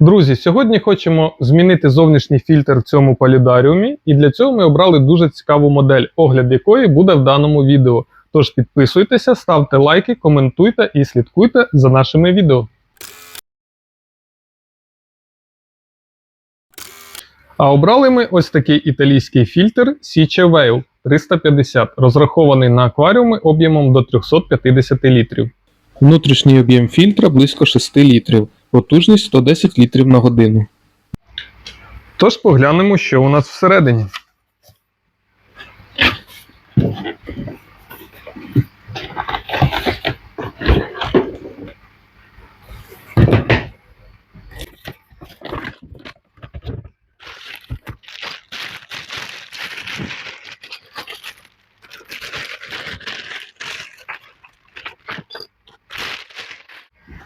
Друзі, сьогодні хочемо змінити зовнішній фільтр в цьому полідаріумі, і для цього ми обрали дуже цікаву модель, огляд якої буде в даному відео. Тож підписуйтеся, ставте лайки, коментуйте і слідкуйте за нашими відео. А обрали ми ось такий італійський фільтр Січе Whale 350, розрахований на акваріуми об'ємом до 350 літрів. Внутрішній об'єм фільтра близько 6 літрів, потужність 110 літрів на годину. Тож поглянемо, що у нас всередині.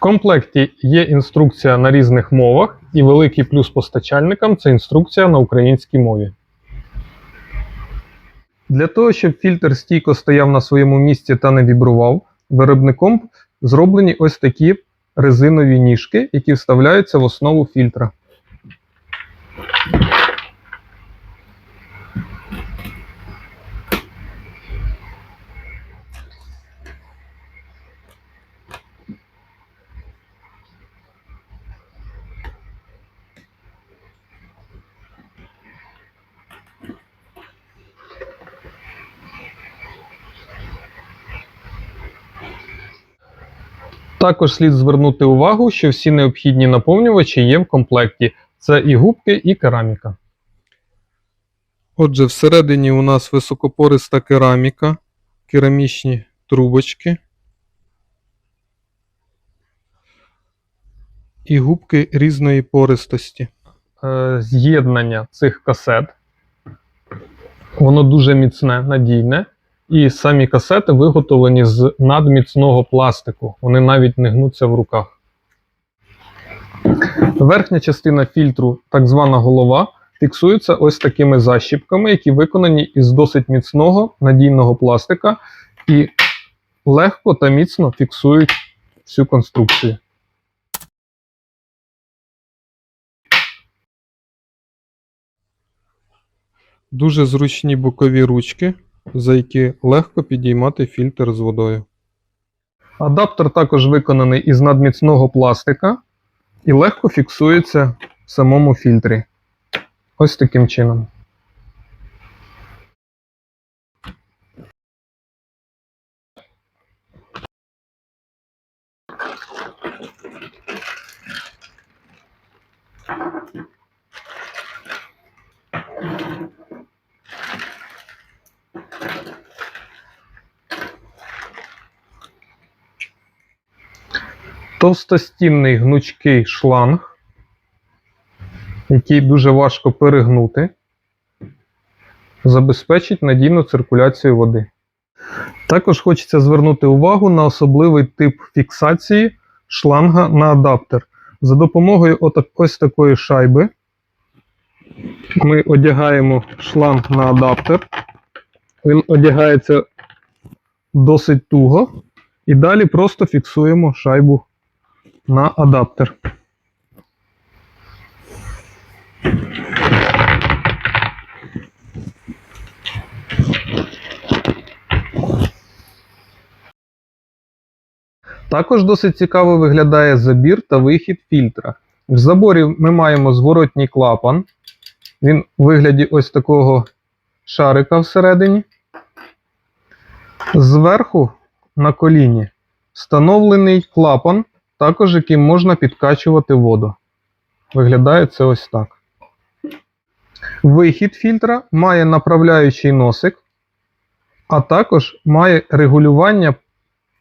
Комплекті є інструкція на різних мовах, і великий плюс постачальникам це інструкція на українській мові. Для того, щоб фільтр стійко стояв на своєму місці та не вібрував, виробником зроблені ось такі резинові ніжки, які вставляються в основу фільтра. Також слід звернути увагу, що всі необхідні наповнювачі є в комплекті. Це і губки, і кераміка. Отже, всередині у нас високопориста кераміка, керамічні трубочки і губки різної пористості. Е, з'єднання цих касет. Воно дуже міцне, надійне. І самі касети виготовлені з надміцного пластику. Вони навіть не гнуться в руках. Верхня частина фільтру, так звана голова, фіксується ось такими защіпками, які виконані із досить міцного надійного пластика і легко та міцно фіксують всю конструкцію. Дуже зручні бокові ручки, за які легко підіймати фільтр з водою. Адаптер також виконаний із надміцного пластика і легко фіксується в самому фільтрі. Ось таким чином. Товстостінний гнучкий шланг, який дуже важко перегнути, забезпечить надійну циркуляцію води. Також хочеться звернути увагу на особливий тип фіксації шланга на адаптер. За допомогою ось такої шайби ми одягаємо шланг на адаптер. Він одягається досить туго. І далі просто фіксуємо шайбу на адаптер. Також досить цікаво виглядає забір та вихід фільтра. В заборі ми маємо зворотній клапан. Він у вигляді ось такого шарика всередині. Зверху на коліні встановлений клапан, також яким можна підкачувати воду. Виглядає це ось так. Вихід фільтра має направляючий носик, а також має регулювання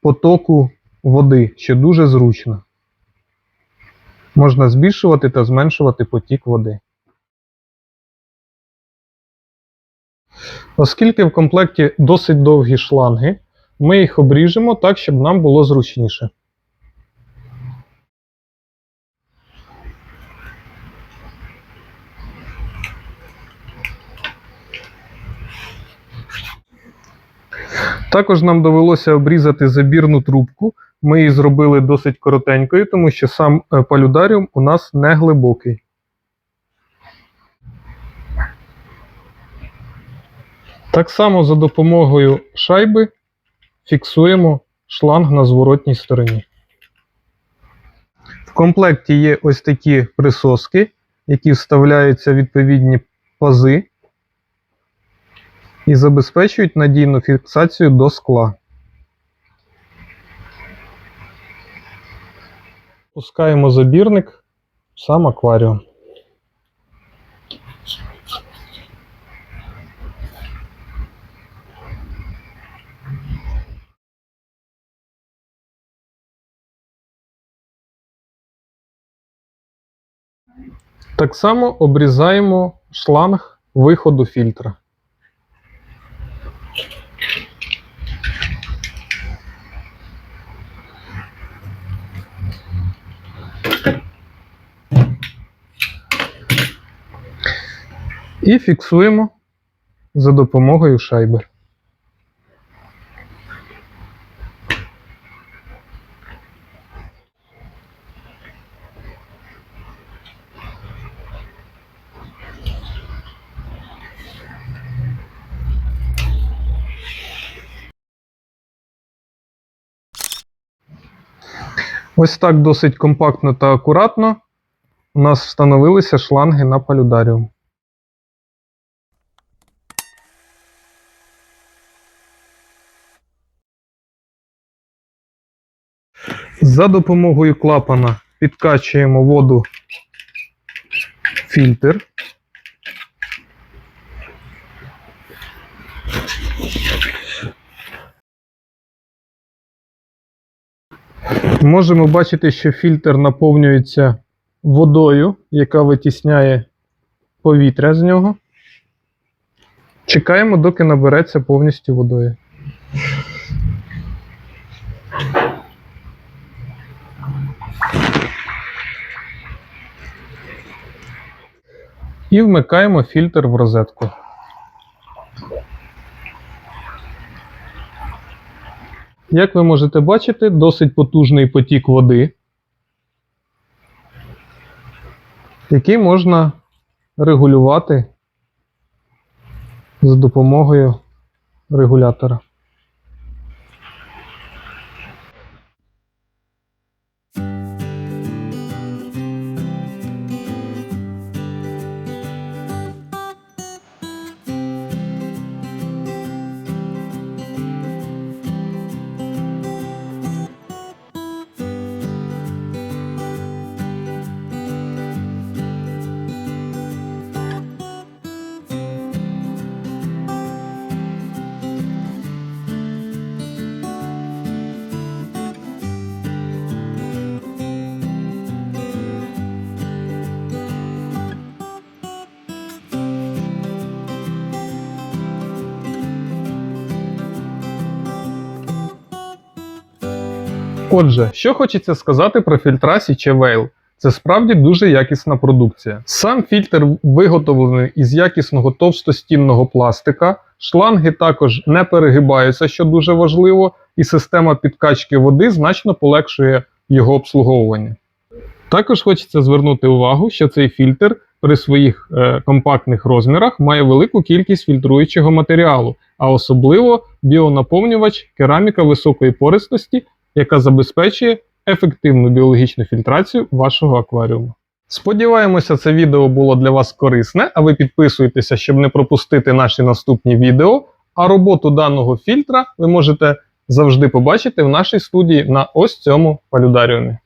потоку води, що дуже зручно. Можна збільшувати та зменшувати потік води. Оскільки в комплекті досить довгі шланги, ми їх обріжемо так, щоб нам було зручніше. Також нам довелося обрізати забірну трубку, Ми її зробили досить коротенькою, тому що сам е, палюдаріум у нас не глибокий. Так само за допомогою шайби фіксуємо шланг на зворотній стороні. В комплекті є ось такі присоски, які вставляються в відповідні пази і забезпечують надійну фіксацію до скла. Пускаємо забірник в сам акваріум. Так само обрізаємо шланг виходу фільтра. І фіксуємо за допомогою шайби. Ось так досить компактно та акуратно у нас встановилися шланги на палюдаріум. За допомогою клапана підкачуємо воду в фільтр. Можемо бачити, що фільтр наповнюється водою, яка витісняє повітря з нього. Чекаємо, доки набереться повністю водою. І вмикаємо фільтр в розетку. Як ви можете бачити, досить потужний потік води, який можна регулювати за допомогою регулятора. Отже, що хочеться сказати про фільтра Січе Вейл. Це справді дуже якісна продукція. Сам фільтр виготовлений із якісного товстостінного пластика. Шланги також не перегибаються, що дуже важливо, і система підкачки води значно полегшує його обслуговування. Також хочеться звернути увагу, що цей фільтр при своїх е, компактних розмірах має велику кількість фільтруючого матеріалу, а особливо біонаповнювач кераміка високої пористості, яка забезпечує ефективну біологічну фільтрацію вашого акваріуму. Сподіваємося, це відео було для вас корисне, а ви підписуєтеся, щоб не пропустити наші наступні відео. А роботу даного фільтра ви можете завжди побачити в нашій студії на ось цьому палюдаріумі.